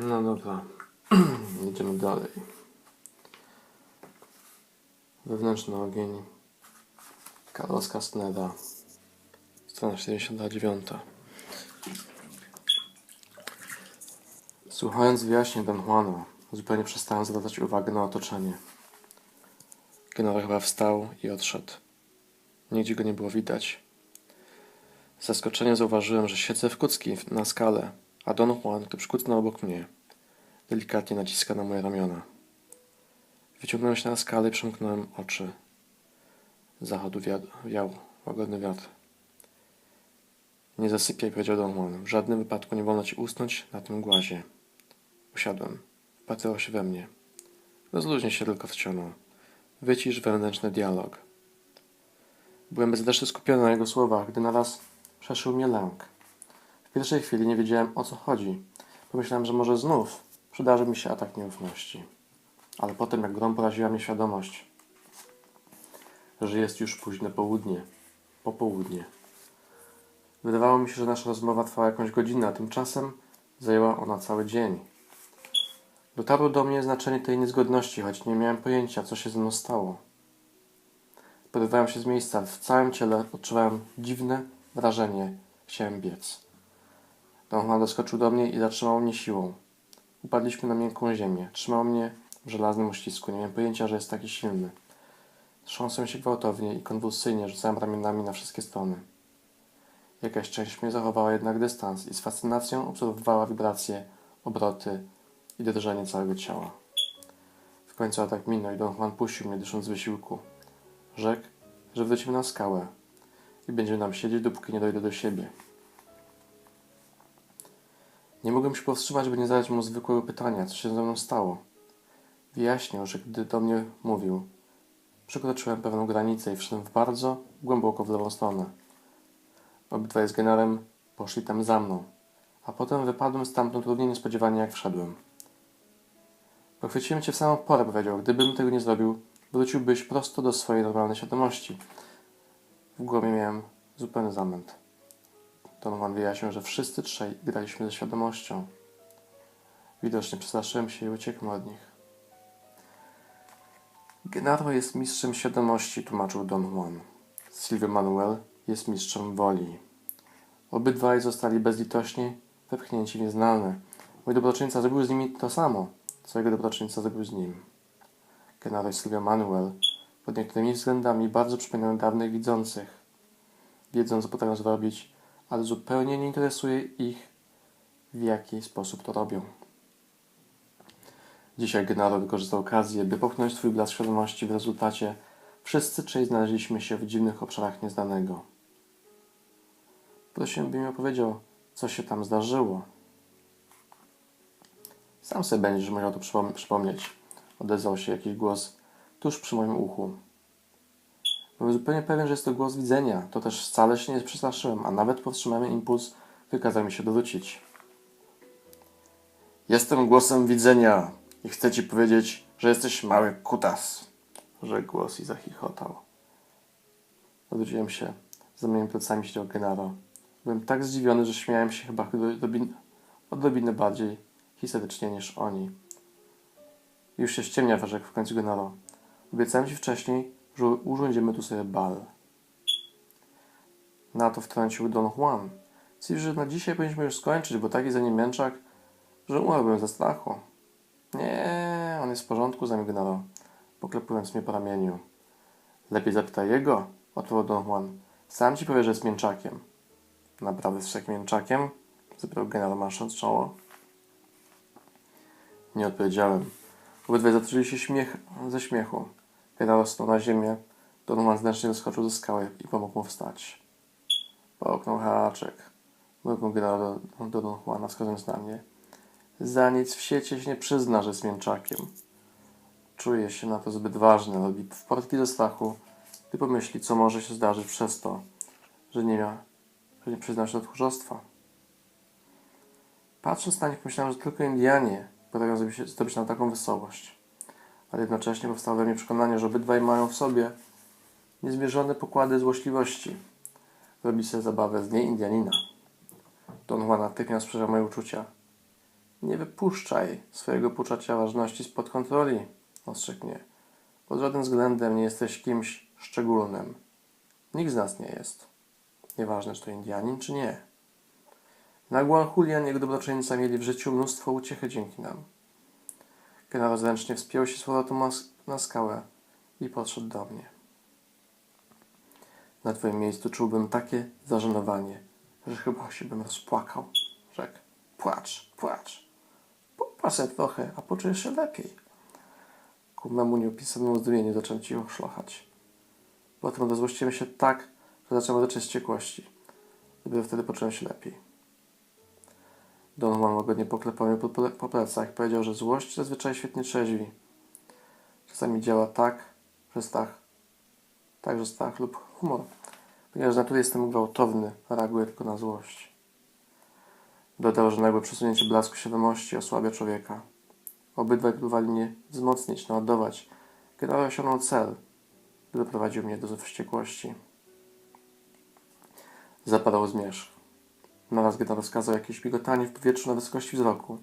No dobra. Idziemy dalej. Wewnętrzny ogień. Carlos Castaneda. Strona 79. Słuchając wyjaśnień Don Juana, zupełnie przestałem zwracać uwagę na otoczenie. Generał chyba wstał i odszedł. Nigdzie go nie było widać. Z zaskoczenia zauważyłem, że siedzę w kucki na skale, a Don Juan, który przykucnął obok mnie, delikatnie naciska na moje ramiona. Wyciągnąłem się na skalę i przymknąłem oczy. Zachodu wiatr, wiał łagodny wiatr. Nie zasypiaj, powiedział Don Juan. W żadnym wypadku nie wolno ci usnąć na tym głazie. Usiadłem. Wpatrywał się we mnie. Rozluźnij się tylko wciągnął. Wycisz wewnętrzny dialog. Byłem bezdecznie skupiony na jego słowach, gdy naraz przeszył mnie lęk. W pierwszej chwili nie wiedziałem o co chodzi. Pomyślałem, że może znów przydarzy mi się atak nieufności. Ale potem, jak grom poraziła mnie świadomość, że jest już późne południe, popołudnie. Wydawało mi się, że nasza rozmowa trwała jakąś godzinę, a tymczasem zajęła ona cały dzień. Dotarło do mnie znaczenie tej niezgodności, choć nie miałem pojęcia, co się ze mną stało. Porywałem się z miejsca. W całym ciele odczuwałem dziwne wrażenie. Chciałem biec. Don Juan doskoczył do mnie i zatrzymał mnie siłą. Upadliśmy na miękką ziemię. Trzymał mnie w żelaznym uścisku. Nie miałem pojęcia, że jest taki silny. Trząsłem się gwałtownie i konwulsyjnie rzucałem ramionami na wszystkie strony. Jakaś część mnie zachowała jednak dystans i z fascynacją obserwowała wibracje, obroty i drżenie całego ciała. W końcu atak minął i Don Juan puścił mnie, dysząc z wysiłku. Rzekł, że wrócimy na skałę i będziemy tam siedzieć, dopóki nie dojdę do siebie. Nie mogłem się powstrzymać, by nie zadać mu zwykłego pytania, co się ze mną stało. Wyjaśnił, że gdy do mnie mówił, przekroczyłem pewną granicę i wszedłem w bardzo głęboko w lewą stronę. Obydwaj z generałem poszli tam za mną, a potem wypadłem stamtąd równie niespodziewanie jak wszedłem. Pochwyciłem cię w samą porę, powiedział. Gdybym tego nie zrobił, wróciłbyś prosto do swojej normalnej świadomości. W głowie miałem zupełny zamęt. Don Juan wyjaśnił, że wszyscy trzej graliśmy ze świadomością. Widocznie przestraszyłem się i uciekłem od nich. Genaro jest mistrzem świadomości, tłumaczył Don Juan. Silvio Manuel jest mistrzem woli. Obydwaj zostali bezlitośnie wepchnięci w nieznane. Mój dobroczyńca zrobił z nimi to samo, co jego dobroczyńca zrobił z nim. Genaro i Silvio Manuel pod niektórymi względami bardzo przypominają dawnych widzących. Wiedzą, co potrafią zrobić, ale zupełnie nie interesuje ich, w jaki sposób to robią. Dzisiaj Genaro wykorzystał okazję, by popchnąć swój blask świadomości. W rezultacie wszyscy trzej znaleźliśmy się w dziwnych obszarach nieznanego. Prosiłem, by mi opowiedział, co się tam zdarzyło. Sam sobie będziesz musiał to przypom- przypomnieć. Odezwał się jakiś głos tuż przy moim uchu. Byłem zupełnie pewien, że jest to głos widzenia. To też wcale się nie przestraszyłem, a nawet powstrzymany impuls wykazał mi się dowrócić. Jestem głosem widzenia i chcę ci powiedzieć, że jesteś mały kutas, rzekł głos i zachichotał. Odwróciłem się. Za moimi plecami siedział Genaro. Byłem tak zdziwiony, że śmiałem się chyba odrobin- odrobinę bardziej historycznie niż oni. Już się ściemnia, rzekł w końcu Genaro. Obiecałem ci wcześniej, urządzimy tu sobie bal. Na to wtrącił Don Juan. Stwierdził, że na dzisiaj powinniśmy już skończyć, bo taki za nim męczak, że umarłbym ze strachu. Nie, on jest w porządku, Genaro, poklepując mnie po ramieniu. Lepiej zapytaj jego, odpowiedział Don Juan. Sam ci powie, że jest mięczakiem. Naprawdę jest takim mięczakiem? Zapytał generał masząc czoło. Nie odpowiedziałem. Obydwaj zatrzyli się śmiech, ze śmiechu. Generał stał na ziemię. Don Juan zręcznie zeskoczył ze skały i pomógł mu wstać. Połknął haczek. Mruknął generał do, do Don Juana, wskazując na mnie. Za nic w świecie się nie przyzna, że jest mięczakiem. Czuje się na to zbyt ważny. Robi w portki ze strachu, gdy pomyśli, co może się zdarzyć przez to, że nie miał, że nie przyznał się do tchórzostwa. Patrząc na nich, myślałem, że tylko Indianie potrafią zrobić, zdobyć na taką wesołość. Ale jednocześnie powstało we mnie przekonanie, że obydwaj mają w sobie niezmierzone pokłady złośliwości. Robi sobie zabawę z niej Indianina. Don Juan natychmiast przeżył moje uczucia. Nie wypuszczaj swojego poczucia ważności spod kontroli, ostrzegł mnie. Pod żadnym względem nie jesteś kimś szczególnym. Nikt z nas nie jest. Nieważne, czy to Indianin, czy nie. Nagła Julian i jego dobroczyńca mieli w życiu mnóstwo uciechy dzięki nam. Generał zręcznie wspiął się z powrotem na skałę i podszedł do mnie. Na twoim miejscu czułbym takie zażenowanie, że chyba się bym rozpłakał. Rzekł, płacz, płacz. Popłacz sobie trochę, a poczujesz się lepiej. Ku memu nieopisanemu zdumieniu zacząłem cicho szlochać. Potem rozłościłem się tak, że zacząłem ryczeć z ciekłości. Dopiero wtedy poczułem się lepiej. Don Juan łagodnie poklepał mnie po, ple- po plecach powiedział, że złość zazwyczaj świetnie trzeźwi. Czasami działa tak, że strach, także strach lub humor. Ponieważ z natury jestem gwałtowny, reaguję tylko na złość. Dodał, że nagłe przesunięcie blasku świadomości osłabia człowieka. Obydwaj próbowali mnie wzmocnić, naładować. Generał osiągnął cel, który prowadził mnie do wściekłości. Zapadał zmierzch. Naraz generał rozkazał jakieś migotanie w powietrzu na wysokości wzroku.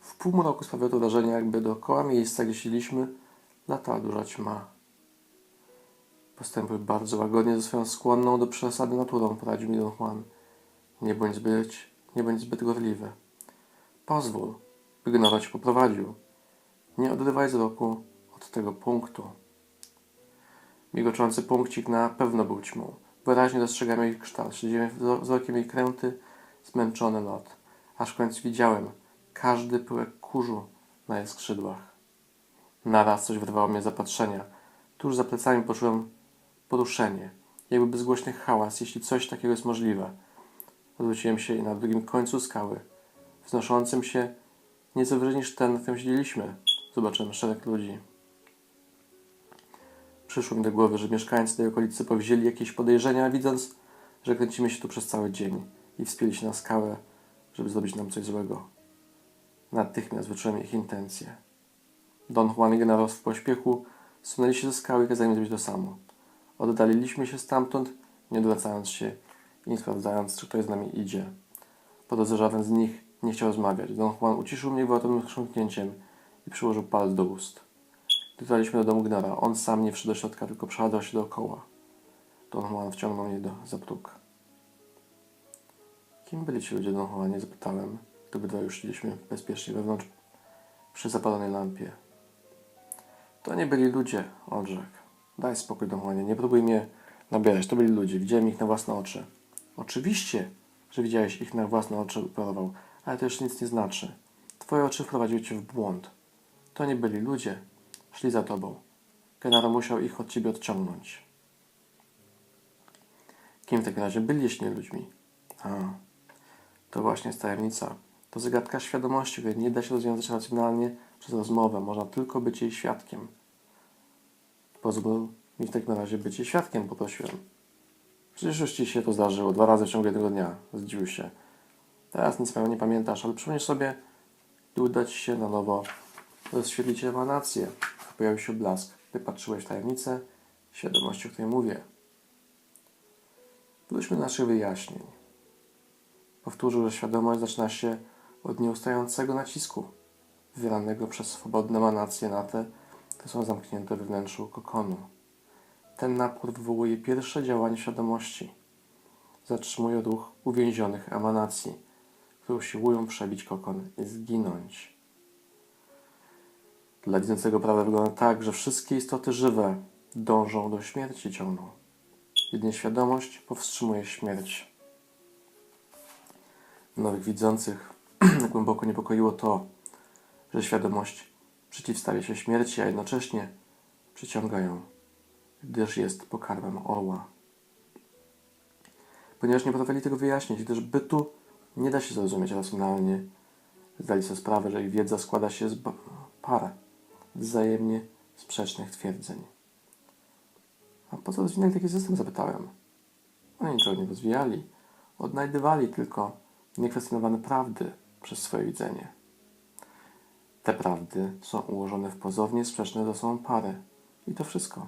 W półmroku sprawiało wrażenie, jakby dookoła miejsca, gdzie siedzieliśmy, latała duża ćma. Postępuj bardzo łagodnie ze swoją skłonną do przesady naturą, poradził mi Don Juan. Nie bądź zbyt, nie bądź zbyt gorliwy. Pozwól, by cię poprowadził. Nie odrywaj wzroku od tego punktu. Migoczący punkcik na pewno był ćmą. Wyraźnie dostrzegam jej kształt. Śledziłem wzro- wzrokiem jej kręty, zmęczony lot. Aż w końcu widziałem każdy pyłek kurzu na jej skrzydłach. Naraz coś wyrwało mnie z zapatrzenia. Tuż za plecami poczułem poruszenie, jakby bezgłośny hałas, jeśli coś takiego jest możliwe. Odwróciłem się i na drugim końcu skały, wznoszącym się nieco wyżej niż ten, w którym siedzieliśmy, zobaczyłem szereg ludzi. Przyszło mi do głowy, że mieszkańcy tej okolicy powzięli jakieś podejrzenia, widząc, że kręcimy się tu przez cały dzień i wspięli się na skałę, żeby zrobić nam coś złego. Natychmiast wyczułem ich intencje. Don Juan i generał w pośpiechu zsunęli się ze skały i kazali mi zrobić to samo. Oddaliliśmy się stamtąd, nie odwracając się i nie sprawdzając, czy ktoś z nami idzie. Po żaden z nich nie chciał rozmawiać. Don Juan uciszył mnie gwałtownym chrząknięciem i przyłożył palec do ust. Dotarliśmy do domu Gnara, on sam nie wszedł do środka, tylko przechadzał się dookoła. Don Juan wciągnął mnie do za. Kim byli ci ludzie, Don Juanie? Zapytałem, gdy obydwaj już szliśmy bezpiecznie wewnątrz przy zapalonej lampie. To nie byli ludzie, odrzekł. Daj spokój, Don Juanie, nie próbuj mnie nabierać. To byli ludzie, widziałem ich na własne oczy. Oczywiście, że widziałeś ich na własne oczy, uparował, ale to już nic nie znaczy. Twoje oczy wprowadziły cię w błąd. To nie byli ludzie, szli za tobą. Generał musiał ich od ciebie odciągnąć. Kim w takim razie byli, jeśli nie ludźmi? A, to właśnie jest tajemnica. To zagadka świadomości, której nie da się rozwiązać racjonalnie przez rozmowę. Można tylko być jej świadkiem. Pozwól mi w takim razie być jej świadkiem, poprosiłem. Przecież już ci się to zdarzyło dwa razy w ciągu jednego dnia. Zdziwił się. Teraz nic pewnie nie pamiętasz, ale przypomnisz sobie, gdy uda ci się na nowo rozświetlić emanację. Pojawił się blask. Wypatrzyłeś tajemnicę świadomości, o której mówię. Wróćmy do naszych wyjaśnień. Powtórzył, że świadomość zaczyna się od nieustającego nacisku, wywieranego przez swobodne emanacje na te, które są zamknięte we wnętrzu kokonu. Ten napór wywołuje pierwsze działanie świadomości. Zatrzymuje ruch uwięzionych emanacji, które usiłują przebić kokon i zginąć. Dla widzącego prawa wygląda tak, że wszystkie istoty żywe dążą do śmierci ciągną. Jedynie świadomość powstrzymuje śmierć. Nowych widzących głęboko niepokoiło to, że świadomość przeciwstawia się śmierci, a jednocześnie przyciąga ją, gdyż jest pokarmem orła. Ponieważ nie potrafili tego wyjaśnić, gdyż bytu nie da się zrozumieć racjonalnie, zdali sobie sprawę, że ich wiedza składa się z par wzajemnie sprzecznych twierdzeń. A po co rozwinęli taki system? Zapytałem. Oni niczego nie rozwijali. Odnajdywali tylko niekwestionowane prawdy przez swoje widzenie. Te prawdy są ułożone w pozownie sprzeczne ze sobą pary. I to wszystko.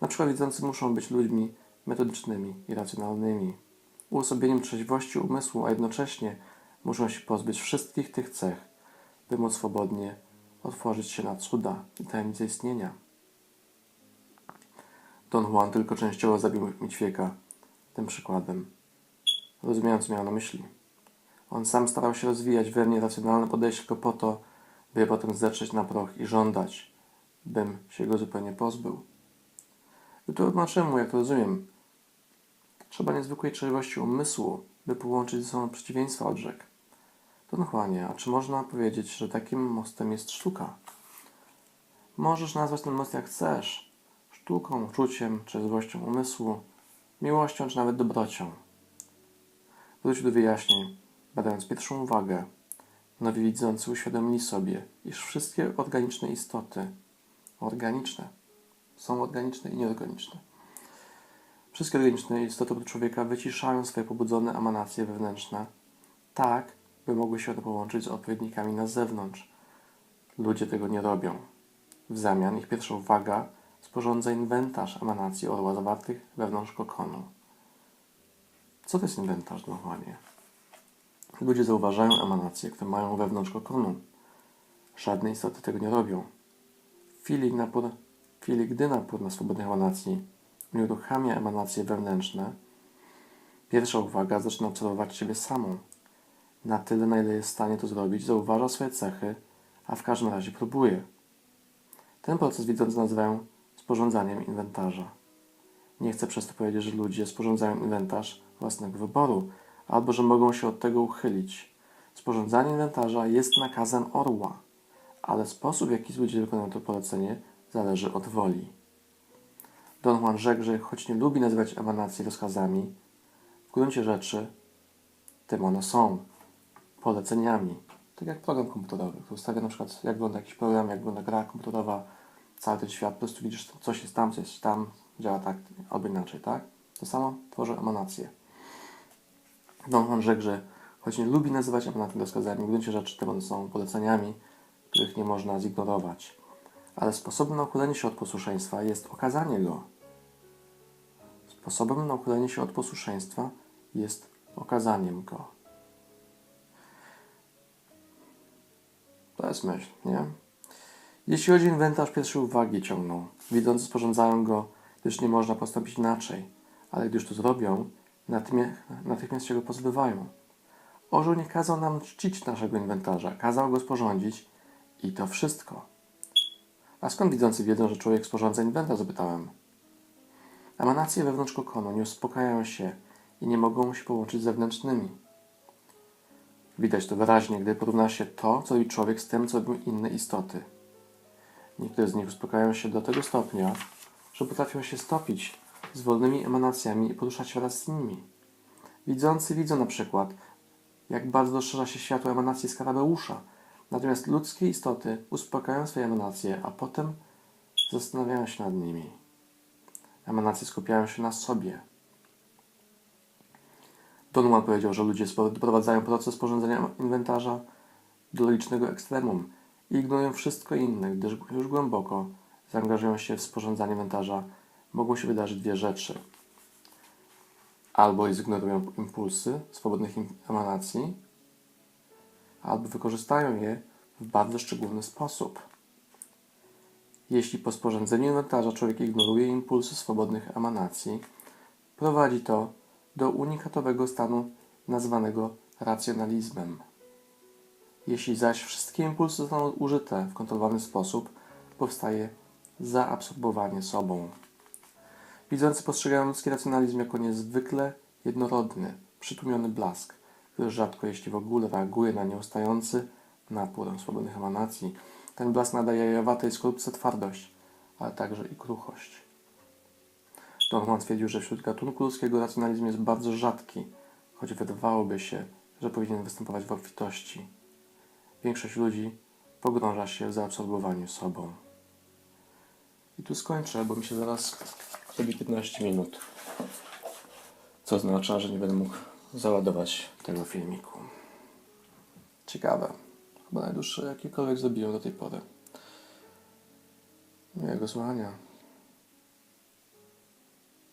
Na przykład widzący muszą być ludźmi metodycznymi i racjonalnymi, uosobieniem trzeźwości umysłu, a jednocześnie muszą się pozbyć wszystkich tych cech, by móc swobodnie otworzyć się na cuda i tajemnice istnienia. Don Juan tylko częściowo zabił mi ćwieka tym przykładem. Rozumiejąc, co miał na myśli. On sam starał się rozwijać we mnie racjonalne podejście tylko po to, by je potem zetrzeć na proch i żądać, bym się go zupełnie pozbył. Wytłumaczyłem mu, jak to rozumiem. Trzeba niezwykłej trzeźwości umysłu, by połączyć ze sobą przeciwieństwa odrzek. Don Juanie, a czy można powiedzieć, że takim mostem jest sztuka? Możesz nazwać ten most jak chcesz. Sztuką, uczuciem, trzeźwością umysłu, miłością czy nawet dobrocią. Wróć do wyjaśnień, badając pierwszą uwagę. Nowi widzący uświadomili sobie, iż wszystkie organiczne istoty, organiczne, są organiczne i nieorganiczne. Wszystkie organiczne istoty oprócz człowieka wyciszają swoje pobudzone emanacje wewnętrzne, tak, by mogły się one połączyć z odpowiednikami na zewnątrz. Ludzie tego nie robią. W zamian ich pierwsza uwaga sporządza inwentarz emanacji orła zawartych wewnątrz kokonu. Co to jest inwentarz, Dochłanie? Ludzie zauważają emanacje, które mają wewnątrz kokonu. Żadne istoty tego nie robią. W chwili, napór, w chwili gdy napór na swobodnych emanacji nie uruchamia emanacje wewnętrzne, pierwsza uwaga zaczyna obserwować siebie samą. Na tyle, na ile jest w stanie to zrobić, zauważa swoje cechy, a w każdym razie próbuje. Ten proces widzący nazywają sporządzaniem inwentarza. Nie chcę przez to powiedzieć, że ludzie sporządzają inwentarz własnego wyboru, albo że mogą się od tego uchylić. Sporządzanie inwentarza jest nakazem orła, ale sposób, w jaki ludzie wykonują to polecenie, zależy od woli. Don Juan rzekł, że choć nie lubi nazywać emanacji rozkazami, w gruncie rzeczy tym one są poleceniami. Tak jak program komputerowy, który ustawia na przykład, jak wygląda jakiś program, jak wygląda gra komputerowa, cały ten świat, po prostu widzisz, coś jest tam, coś jest tam, działa tak albo inaczej, tak? To samo tworzy emanacje. Don Juan rzekł, że choć nie lubi nazywać emanacji rozkazami, w gruncie rzeczy tym one są poleceniami, których nie można zignorować. Ale sposobem na uchylenie się od posłuszeństwa jest okazanie go. Sposobem na uchylenie się od posłuszeństwa jest okazaniem go. To jest myśl, nie? Jeśli chodzi o inwentarz, pierwsze uwagi ciągną. Widzący sporządzają go, gdyż nie można postąpić inaczej. Ale gdy już to zrobią, natychmiast, się go pozbywają. Orzeł nie kazał nam czcić naszego inwentarza, kazał go sporządzić i to wszystko. A skąd widzący wiedzą, że człowiek sporządza inwentarz? Zapytałem. Emanacje wewnątrz kokonu nie uspokajają się i nie mogą się połączyć z zewnętrznymi. Widać to wyraźnie, gdy porówna się to, co robi człowiek z tym, co robią inne istoty. Niektóre z nich uspokajają się do tego stopnia, że potrafią się stopić z wolnymi emanacjami i poruszać wraz z nimi. Widzący widzą na przykład, jak bardzo rozszerza się światło emanacji skarabeusza, natomiast ludzkie istoty uspokajają swoje emanacje, a potem zastanawiają się nad nimi. Emanacje skupiają się na sobie. Don Juan powiedział, że ludzie doprowadzają proces sporządzania inwentarza do logicznego ekstremum i ignorują wszystko inne, gdyż już głęboko zaangażują się w sporządzanie inwentarza, mogą się wydarzyć dwie rzeczy. Albo zignorują impulsy swobodnych emanacji, albo wykorzystają je w bardzo szczególny sposób. Jeśli po sporządzeniu inwentarza człowiek ignoruje impulsy swobodnych emanacji, prowadzi to do unikatowego stanu nazwanego racjonalizmem. Jeśli zaś wszystkie impulsy zostaną użyte w kontrolowany sposób, powstaje zaabsorbowanie sobą. Widzący postrzegają ludzki racjonalizm jako niezwykle jednorodny, przytłumiony blask, który rzadko, jeśli w ogóle, reaguje na nieustający napór swobodnych emanacji. Ten blask nadaje jajowatej skorupce twardość, ale także i kruchość. Don Juan twierdził, że wśród gatunku ludzkiego racjonalizm jest bardzo rzadki, choć wydawałoby się, że powinien występować w obfitości. Większość ludzi pogrąża się w zaabsorbowaniu sobą. I tu skończę, bo mi się zaraz zrobi 15 minut. Co oznacza, że nie będę mógł załadować tego filmiku. Ciekawe. Chyba najdłuższe jakiekolwiek zrobiłem do tej pory. Miłego słuchania.